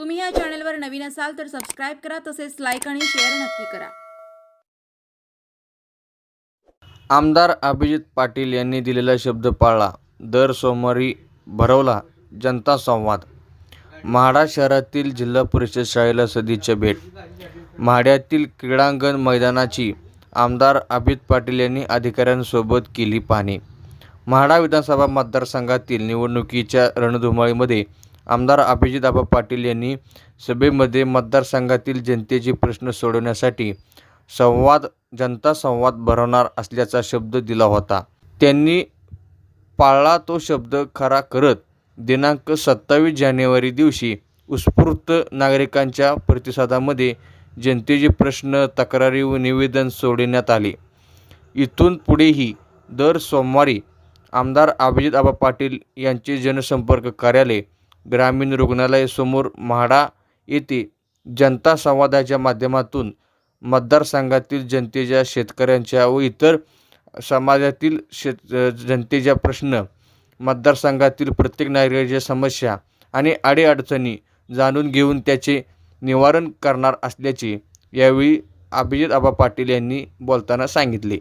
तुम्ही या चॅनलवर नवीन असाल तर सबस्क्राईब करा तसेच लाईक आणि शेअर नक्की करा. आमदार अभिजित पाटील यांनी दिलेला शब्द पाळला. दर सोमवारी भरवला जनता संवाद. म्हाडा शहरातील जिल्हा परिषद शाळेला सदिच्छा भेट. म्हाड्यातील क्रीडांगण मैदानाची आमदार अभिजित पाटील यांनी अधिकाऱ्यांसोबत केली पाहणी. म्हाडा विधानसभा मतदारसंघातील निवडणुकीच्या रणधुमाळीमध्ये आमदार अभिजितआबा पाटील यांनी सभेमध्ये मतदारसंघातील जनतेचे प्रश्न सोडवण्यासाठी संवाद जनता संवाद भरवणार असल्याचा शब्द दिला होता. त्यांनी पाळला तो शब्द खरा करत दिनांक सत्तावीस जानेवारी दिवशी उत्स्फूर्त नागरिकांच्या प्रतिसादामध्ये जनतेचे प्रश्न तक्रारी व निवेदन सोडण्यात आले. इथून पुढेही दर सोमवारी आमदार अभिजित आबा पाटील यांचे जनसंपर्क कार्यालय ग्रामीण रुग्णालयासमोर म्हाडा येथे जनता संवादाच्या माध्यमातून मतदारसंघातील जनतेच्या शेतकऱ्यांच्या व इतर समाजातील शेत जनतेच्या प्रश्न मतदारसंघातील प्रत्येक नागरिकाच्या समस्या आणि अडीअडचणी जाणून घेऊन त्याचे निवारण करणार असल्याचे यावेळी अभिजित आबा पाटील यांनी बोलताना सांगितले.